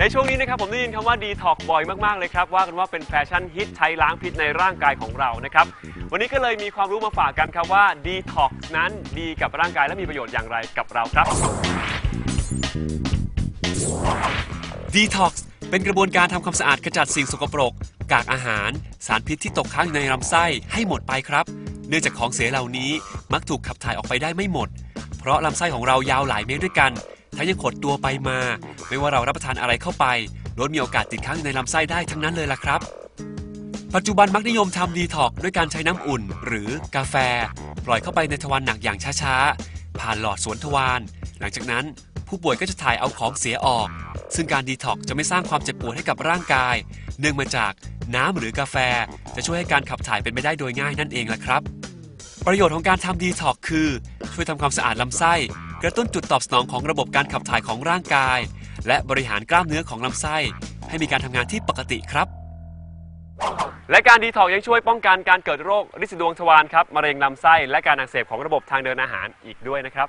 ในช่วงนี้นะครับผมได้ยินคำว่าดีท็อกบ่อยมากๆเลยครับ ว่ากันว่าเป็นแฟชั่นฮิตใช้ล้างพิษในร่างกายของเรานะครับ วันนี้ก็เลยมีความรู้มาฝากกันครับว่าดีท็อกนั้นดีกับร่างกายและมีประโยชน์อย่างไรกับเราครับ Detox เป็นกระบวนการทำความสะอาดขจัดสิ่งสกปรก กากอาหาร สารพิษที่ตกค้างอยู่ในลำไส้ให้หมดไปครับ เนื่องจากของเสียเหล่านี้มักถูกขับถ่ายออกไปได้ไม่หมด เพราะลำไส้ของเรายาวหลายเมตรด้วยกันทั้งยังขดตัวไปมา ไม่ว่าเรารับประทานอะไรเข้าไปล้วนมีโอกาสติดค้างอยู่ในลำไส้ได้ทั้งนั้นเลยล่ะครับ ปัจจุบันมักนิยมทำดีท็อกด้วยการใช้น้ำอุ่น หรือกาแฟ ปล่อยเข้าไปในทวารหนักอย่างช้าๆ ผ่านหลอดสวนทวาร หลังจากนั้นผู้ป่วยก็จะถ่ายเอาของเสียออก ซึ่งการดีท็อกจะไม่สร้างความเจ็บปวดให้กับร่างกาย เนื่องมาจากน้ำหรือกาแฟจะช่วยให้การขับถ่ายเป็นไปได้โดยง่ายนั่นเองละครับ ประโยชน์ของการทำดีท็อกคือ ช่วยทำความสะอาดลำไส้ กระตุ้นจุดตอบสนองของระบบการขับถ่ายของร่างกาย และบริหารกล้ามเนื้อของลำไส้ ให้มีการทำงานที่ปกติครับ และการดีท็อกยังช่วยป้องกันการเกิดโรคริดดวงทวารครับมะเร็งลำไส้และการอักเสบของระบบทางเดินอาหารอีกด้วยนะครับ